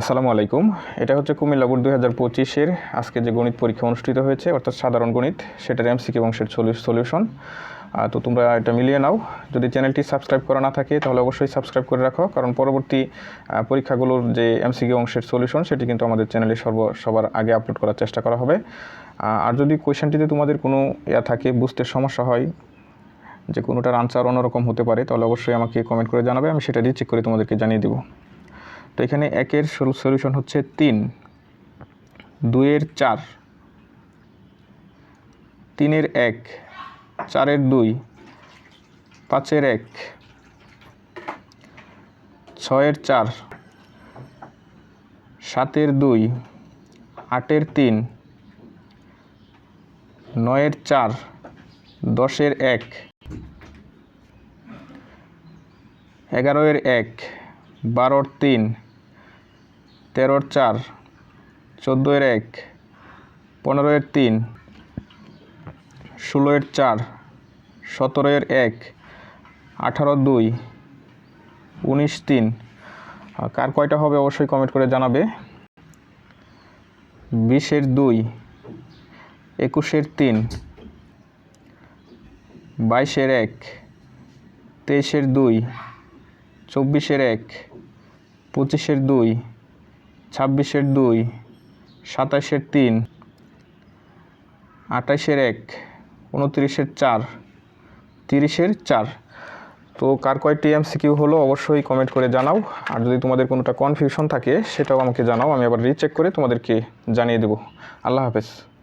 আসসালামু আলাইকুম। এটা হচ্ছে কুমিল্লা বোর্ড দুই হাজার পঁচিশের আজকে যে গণিত পরীক্ষা অনুষ্ঠিত হয়েছে, অর্থাৎ সাধারণ গণিত, সেটার এমসিকিউ অংশের সলিউশন। তো তোমরা এটা মিলিয়ে নাও। যদি চ্যানেলটি সাবস্ক্রাইব করা না থাকে, তাহলে অবশ্যই সাবস্ক্রাইব করে রাখো, কারণ পরবর্তী পরীক্ষাগুলোর যে এমসিকিউ অংশের সলিউশন, সেটি কিন্তু আমাদের চ্যানেলে সর্ব সবার আগে আপলোড করার চেষ্টা করা হবে। আর যদি কোয়েশনটিতে তোমাদের কোনো ইয়া থাকে, বুঝতে সমস্যা হয়, যে কোনোটার আনসার অন্যরকম হতে পারে, তাহলে অবশ্যই আমাকে কমেন্ট করে জানাবে, আমি সেটা রিচেক করে তোমাদেরকে জানিয়ে দেবো। তো এখানে একের সলিউশন হচ্ছে তিন। দুইয়ের চার। তিনের এক। চারের দুই। পাঁচের এক। ছয়ের চার। সাতের দুই। আটের তিন। নয়ের চার। দশের এক। এগারোয়ের এক। বারোর তিন। তেরোর চার চোদ্দোয়ের এক পনেরোয়ের তিন ষোলোয়ের চার সতেরোয়ের এক আঠারো দুই, উনিশ তিন। কার কয়টা হবে অবশ্যই কমেন্ট করে জানাবে। বিশের দুই, একুশের তিন, বাইশের এক, তেইশের দুই, চব্বিশের এক, পঁচিশের দুই ছাব্বিশের দুই, সাতাশের তিন, আঠাশের এক, উনত্রিশের চার, তিরিশের চার। তো কার কয়টি এমসিকিউ হলো অবশ্যই কমেন্ট করে জানাও। আর যদি তোমাদের কোনোটা কনফিউশন থাকে, সেটাও আমাকে জানাও। আমি আবার রিচেক করে তোমাদেরকে জানিয়ে দেবো। আল্লাহ হাফেজ।